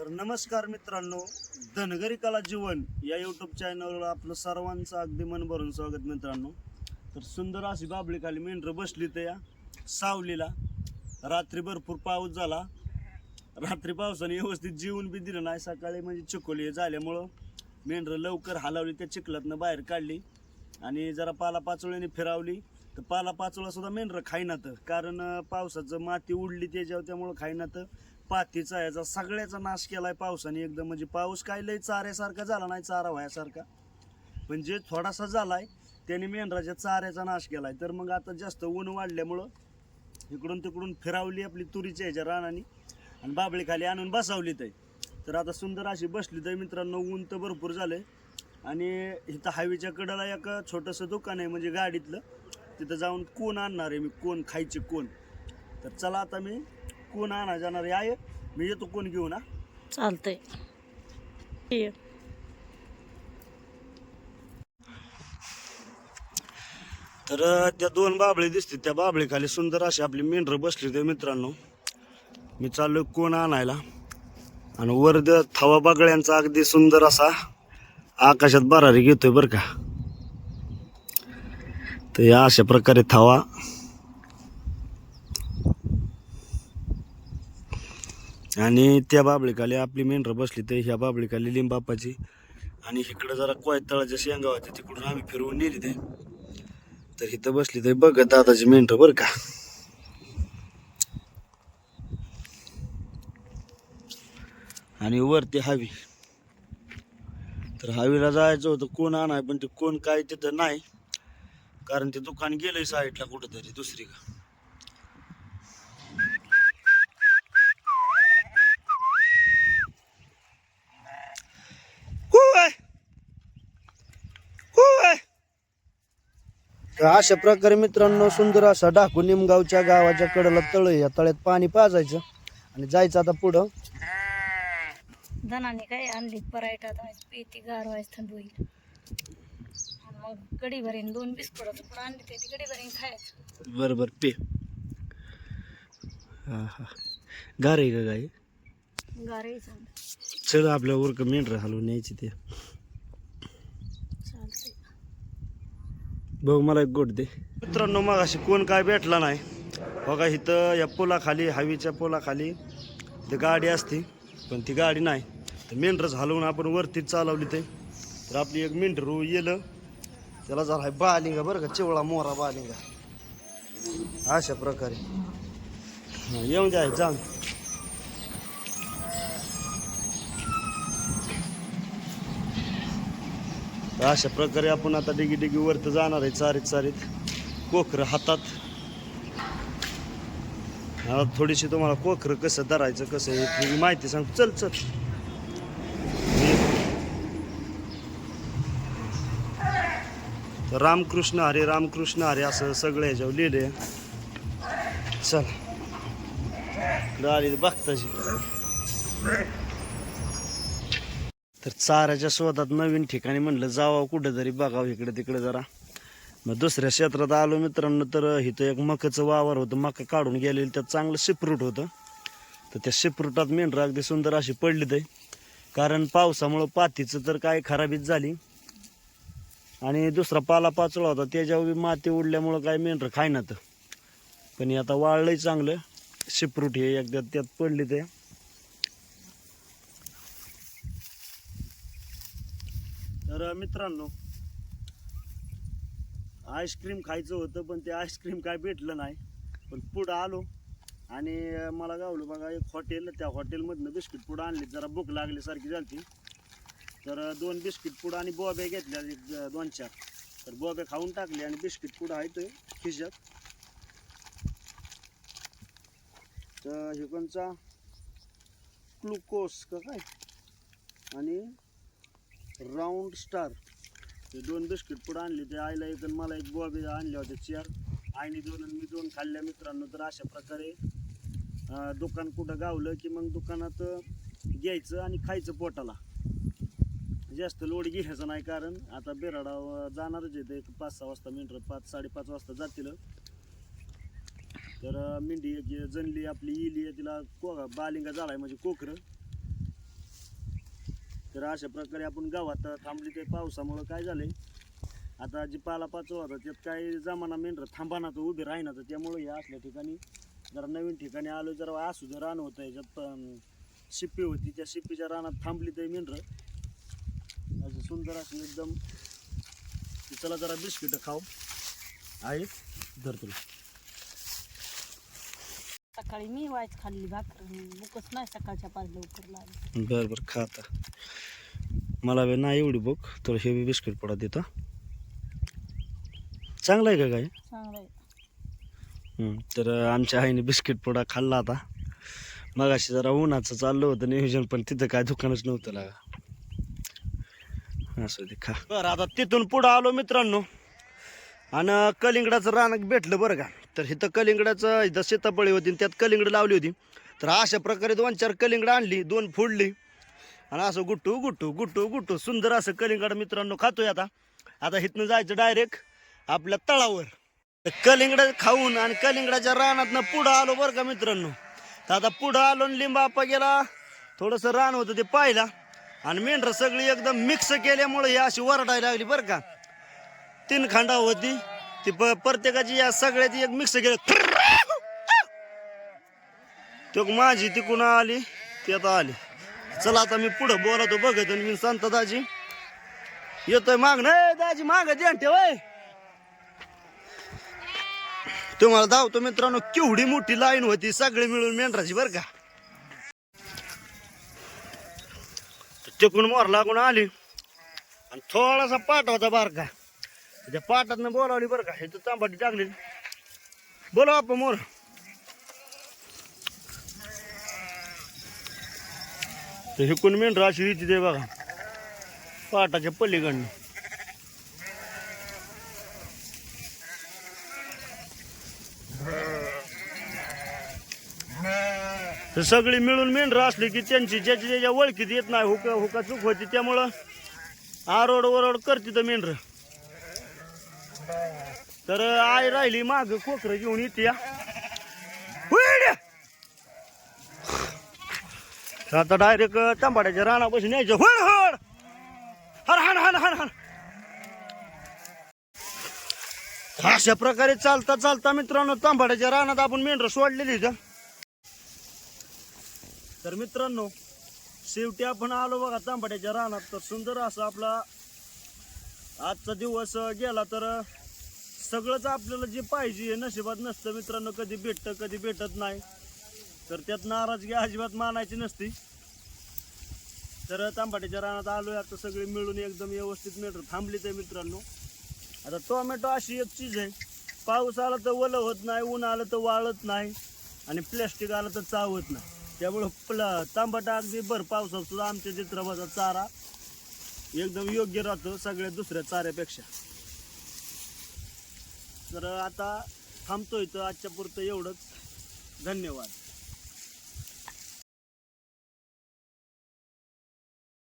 तर नमस्कार मित्रांनो धनगरी कला जीवन या यूट्यूब चॅनलवर आपलं सर्वांचं अगदी मन भरून स्वागत मित्रांनो. तर सुंदर अशी बाबळी खाली मेंढरं बसली तर या सावलीला. रात्री भरपूर पाऊस झाला. रात्री पावसाने व्यवस्थित जीवन बी दिलं नाही. सकाळी म्हणजे चिकोली हे झाल्यामुळं मेंढरं लवकर हलवली त्या चिखलातनं बाहेर काढली आणि जरा पाला पाचोळ्याने फिरावली. तर पाला पाचोळा सुद्धा मेंढरं खाईनात. कारण पावसाचं माती उडली त्याच्यावर त्यामुळं खाईनात. पातीचा याचा सगळ्याचा नाश केलाय पावसाने एकदम. म्हणजे पाऊस काय लय चाऱ्यासारखा झाला नाही चारा व्हायासारखा. पण जे थोडासा झालाय त्याने मेंढराच्या चाऱ्याचा नाश केलाय. तर मग आता जास्त ऊन वाढल्यामुळं इकडून तिकडून फिरावली आपली तुरीच्या ह्याच्या रानाने आणि बाबळी खाली आणून बसावली ते तर आता सुंदर अशी बसली तर मित्रांनो ऊन तर भरपूर झालंय. आणि इथं हायवेच्या कडेला एक छोटंसं दुकान आहे म्हणजे गाडीतलं. तिथं जाऊन कोण आणणार आहे? मी कोण खायचे कोण? तर चला आता मी कोण आणा जाणार आहे? मी येतो कोण घेऊन हा? चालतंय. ये. तर अं, त्या दोन बाबळे दिसते त्या बाबळी खाली सुंदर अशी आपली मेंढरं बसली ते मित्रांनो. मी चाललोय कोण आणायला. आणि वर द- थवा बागळ्यांचा अगदी सुंदर असा आकाशात बरारी घेतोय बरं का. तर या अशा प्रकारे थवा आणि त्या बाबळीखाली आपली मेंढरं बसली तर ह्या बाबळीखाली लिंबापाची आणि इकडं जरा कोयतळाच्या शेंगा होत्या तिकडून आम्ही फिरवून नेली ते. तर इथं बसली तर बघ दादाची मेंढर बरं का. आणि वरती हवी. तर हवीला जायचं होतं कोण आणाय पण ते कोण काय तिथं नाही. कारण ते दुकान गेलंय साईडला कुठंतरी दुसरी का तर अशा प्रकारे मित्रांनो सुंदर असा डाकू निमगावच्या गावाच्या कडेला तळ आहे. या तळ्यात पाणी पाजायचं आणि जायचं आता पुढं. धनाने काय आणली? परायटा पेती गार व्हायचं थंड होईल. मग कढी भरीन दोन बिस्कुट पुढे आणली ते कढी भरीन खायचं. बरं बरं पे. हा हा गार आहे का गाय गार यायचं चल आपल्या उरक मेंढर हलवून यायची ते चालतंय बघ मला एक गोट दे. मित्रांनो मग अशी कोण काय भेटला नाही. बघा इथं या पुलाखाली हवीच्या पुलाखाली ते गाडी असते पण ती गाडी नाही. तर मेंढरच हलवून आपण वरती चालवली ते. तर आपली एक मेंढरू येलं. त्याला जरा आहे बालिंगा बरं का चिवळा मोरा बालिंगा. अशा प्रकारे. येऊन जाय जाऊन. तर अशा प्रकारे आपण आता डिगी डिगी वरत जाणार आहे चारीत चारीत. कोखरं हातात. थोडीशी तुम्हाला कोखरं कसं धरायचं कसं आहे तुम्ही माहिती सांग चल चल. रामकृष्ण हरे रामकृष्ण हरे असं सगळं ह्याच्यावर लिहिले चल. गाडी बघताची तर चाऱ्याच्या शोधात नवीन ठिकाणी म्हणलं जावं कुठं तरी बघावं इकडे तिकडे जरा. मग दुसऱ्या क्षेत्रात आलो मित्रांनो तर इथं एक मकाचं वावर होतं मका काढून गेलेलं त्यात चांगलं शिपरूट होतं. तर त्या शिपरूटात मेंढरं अगदी सुंदर अशी पडली ते कारण पावसामुळं पातीचं तर काय खराबीच झाली. आणि दुसरा पाला पाचोळा होता त्याच्यावर माती उडल्यामुळं काय मेंढरं खायनात पण हे आता वाळलंही चांगलं. शिपरूट हे एकदा त्यात पडली ते तर मित्रांनो आईस्क्रीम खायचं होतं पण ते आईस्क्रीम काय भेटलं नाही. पण पुढं आलो आणि मला गावलं बघा एक हॉटेल त्या हॉटेलमधनं बिस्किट पुढं आणली. जरा भूक लागल्यासारखी झाली तर दोन बिस्किट पुढं आणि बोब्या घेतल्या दोन चार. तर बोब्या खाऊन टाकले आणि बिस्किट पुढं आहे ते खिशात. तर हे कोणचा? ग्लुकोज का काय? आणि राऊंड स्टार. ते दोन बिस्किट पुढं आणले ते आईला एक आणि मला एक बॉबी आणल्या होत्या चार. आईने दोन आणि मी दोन खाल्ल्या. मित्रांनो तर अशा प्रकारे अं, दुकान कुठं गावलं की मग दुकानात घ्यायचं आणि खायचं पोटाला. जास्त लोड घ्यायचं नाही कारण आता बेराडा जाणारच येतं एक पाच सहा वाजता मिनिट पाच साडेपाच वाजता जातील. तर अं, मेंढी एक जणली आपली इली आहे तिला को बालिंगा झालाय म्हणजे कोकरं. तर अशा प्रकारे आपण गावात थांबली ते पावसामुळं काय झालंय? आता जी पाला पाचवा होता त्यात काही जमाना मेंढर थांबाना तर उभी राहिना तर त्यामुळे या असल्या ठिकाणी जरा नवीन ठिकाणी आलो जरा असू जर रान होतं याच्यात शिप्पी होती त्या शिप्पीच्या रानात थांबली ते मेंढर असं सुंदर असं एकदम की चला जरा बिस्किट खाऊ. आहे धर तुला. सकाळी मी वायच खाल्ली भाकर. बुकच नाही सकाळच्या पाच लवकर लागली. बरं बरं खा आता. मला बी नाही एवढी बुक तर हे बी बिस्किट पडा देता चांगलं आहे का काय? चांगलं आहे. हम्म, तर आमच्या आईने बिस्किट पुडा खाल्ला आता. मग अशी जरा उन्हाचं चाललं होतं नियोजन पण तिथं काय दुकानच नव्हतं लागा. असं ते खा. बरं आता तिथून पुढं आलो मित्रांनो. आणि कलिंगडाचं रान भेटलं बरं का? तर इथं कलिंगडाचं इथं सीताफळी होती आणि त्यात कलिंगड लावली होती. तर अशा प्रकारे दोन चार कलिंगड आणली दोन फोडली. आणि असं गुट्टू गुट्टू गुट्टू गुट्टू सुंदर असं कलिंगड मित्रांनो खातोय आता. आता इथनं जायचं डायरेक्ट आपल्या तळावर. तर कलिंगड खाऊन आणि कलिंगडाच्या रानातनं पुढं आलो बरं का मित्रांनो. तर आता पुढं आलो लिंबापा गेला. थोडंसं रान होतं ते पाहिला. आणि मेंढरं सगळी एकदम मिक्स केल्यामुळे ही अशी वरडायला लागली बरं का. तीन खांडा होती. ती प- प्रत्येकाची या सगळ्याची एक मिक्स केलं. तो माझी तिकून आली ती आता आली. चला आता मी पुढं बोलतो बघत आणि मी सांगतो दाजी. येतोय माग. नाही दाजी माग ध्यान ठेवाय तुम्हाला धावतो मित्रांनो केवढी मोठी लाईन होती सगळे मिळून मेंढराची बरं का. तिकून मोर लागून आली. आणि थोडासा पाठ होता बार का त्या पाटातनं बोलावली बरं का. हे तर तांबाटी टाकली. बोला आपण मोर. तर हिकून मेंढरा अशी येते ते बघा. पाटाच्या पलीकडनं. तर सगळी मिळून मेंढरं असली की त्यांची ज्याची ज्याच्या ओळखीत येत नाही हुका हुका चूक होती त्यामुळं आरोड ओरोड करते तर मेंढर. तर आई राहिली माग कोकर घेऊन येते आता डायरेक्ट तांबाड्याच्या रानापासून यायचं होड होड! हर हन हन हन हन अशा प्रकारे चालता चालता मित्रांनो तांबाड्याच्या रानात आपण मेंढर सोडलेली इथं तर मित्रांनो शेवटी आपण आलो बघा तांबाड्याच्या रानात. तर सुंदर असा आपला आजचा दिवस गेला तर सगळंच आपल्याला जे पाहिजे नशिबात नसतं मित्रांनो कधी भेटतं कधी भेटत नाही. तर त्यात नाराजगी अजिबात मानायची नसती. तर तांबाट्याच्या रानात आलोय आता सगळे मिळून एकदम व्यवस्थित मिळतं थांबली आहे मित्रांनो. आता टोमॅटो अशी एक चीज आहे. पाऊस आला तर ओलं होत नाही ऊन आलं तर वाळत नाही आणि प्लॅस्टिक आलं तर चावत नाही. त्यामुळं प्ल तांबाटा अगदी भर पावसात सुद्धा आमच्या चित्रपटाचा चारा एकदम योग्य राहतो सगळ्या दुसऱ्या चाऱ्यापेक्षा. तर आता थांबतो इथं आजच्या पुरतं एवढंच. धन्यवाद.